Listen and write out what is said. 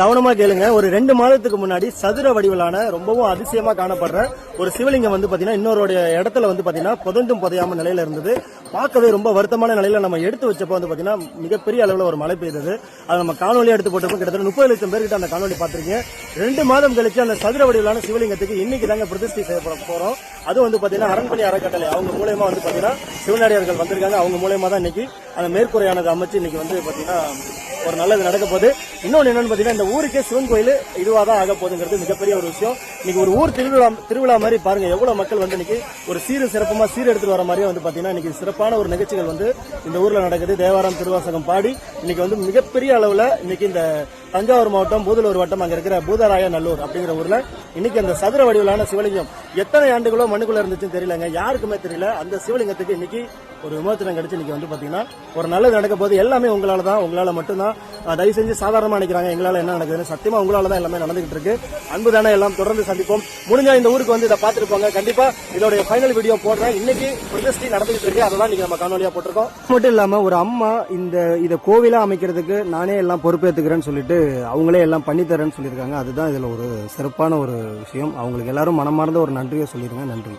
கவனமா கேளுங்க. ஒரு ரெண்டு மாதத்துக்கு முன்னாடி சதுர வடிவிலான ரொம்பவும் அதிசயமா காணப்படுற ஒரு சிவலிங்கம் வந்து பாத்தீங்கன்னா இன்னொருடைய இடத்துல வந்து பாத்தீங்கன்னா புதந்தும் புதையாம நிலையில இருந்தது. பார்க்கவே ரொம்ப வருத்தமான நிலையில நம்ம எடுத்து வச்சப்போ வந்து பாத்தீங்கன்னா மிகப்பெரிய அளவுல ஒரு மழை பெய்தது. அது நம்ம காணொலி எடுத்து போட்டப்போ கிட்டத்தட்ட முப்பது லட்சம் பேர்கிட்ட அந்த காணொலி பார்த்துருக்கீங்க. ரெண்டு மாதம் கழிச்சு அந்த சதுர வடிவிலான சிவலிங்கத்துக்கு இன்னைக்கு தாங்க பிரதிஷ்டை செய்ய போறோம். அது வந்து பாத்தீங்கன்னா அரண்மனை அறக்கட்டளை. அவங்க மூலயமா வந்து பாத்தீங்கன்னா சிவனடியார்கள் வந்திருக்காங்க. அவங்க மூலயமா தான் இன்னைக்கு அந்த மேற்கூரையானது அமைச்சு இன்னைக்கு வந்து பாத்தீங்கன்னா ஒரு நல்லது நடக்க போகுது. இன்னொன்று என்னன்னு பார்த்தீங்கன்னா இந்த ஊருக்கே சிவன் கோயில் இதுவாக தான் ஆக போகுதுங்கிறது மிகப்பெரிய ஒரு விஷயம். இன்னைக்கு ஒரு ஊர் திருவிழா திருவிழா மாதிரி பாருங்க எவ்வளோ மக்கள் வந்து இன்னைக்கு ஒரு சீரும் சிறப்பமாக சீர் எடுத்துட்டு வர மாதிரியே வந்து பார்த்தீங்கன்னா இன்னைக்கு சிறப்பான ஒரு நிகழ்ச்சிகள் வந்து இந்த ஊரில் நடக்குது. தேவாரம் திருவாசகம் பாடி இன்னைக்கு வந்து மிகப்பெரிய அளவில் இன்னைக்கு இந்த தஞ்சாவூர் மாவட்டம் பூதலூர் வட்டம் அங்க இருக்கிற பூதராய நல்லூர் அப்படிங்கிற ஊர்ல இன்னைக்கு அந்த சதுர வடிவிலான சிவலிங்கம் எத்தனை ஆண்டுகளோ மண்ணுக்குள்ள இருந்துச்சுன்னு தெரியலங்க. யாருக்குமே தெரியல. அந்த சிவலிங்கத்துக்கு இன்னைக்கு ஒரு விமர்சனம் கிடைச்சு இன்னைக்கு வந்து பாத்தீங்கன்னா ஒரு நல்லது நடக்க போது எல்லாமே உங்களால தான் உங்களால மட்டும்தான். தயவு செஞ்சு சாதாரணமா நினைக்கிறாங்க எங்களால என்ன நடக்குதுன்னு. சத்தியமா உங்களால தான் எல்லாமே நடந்துகிட்டு இருக்கு. அன்பு தானே எல்லாம் தொடர்ந்து சந்திப்போம். முடிஞ்சா இந்த ஊருக்கு வந்து இதை பார்த்துருப்பாங்க. கண்டிப்பா இதோட ஃபைனல் வீடியோ போடுறேன். இன்னைக்கு பிரதிஷ்டி நடந்துகிட்டு இருக்கு. அதெல்லாம் இன்னைக்கு நம்ம காணொலியா போட்டிருக்கோம். மட்டும் இல்லாம ஒரு அம்மா இந்த இதை கோவிலா அமைக்கிறதுக்கு நானே எல்லாம் பொறுப்பேற்றுக்கிறேன்னு சொல்லிட்டு அவங்களே எல்லாம் பண்ணித்தரேன்னு சொல்லியிருக்காங்க. அதுதான் இதுல ஒரு சிறப்பான ஒரு விஷயம். அவங்களுக்கு எல்லாரும் மனமார்ந்த ஒரு நன்றியை சொல்லிருங்க நன்றி.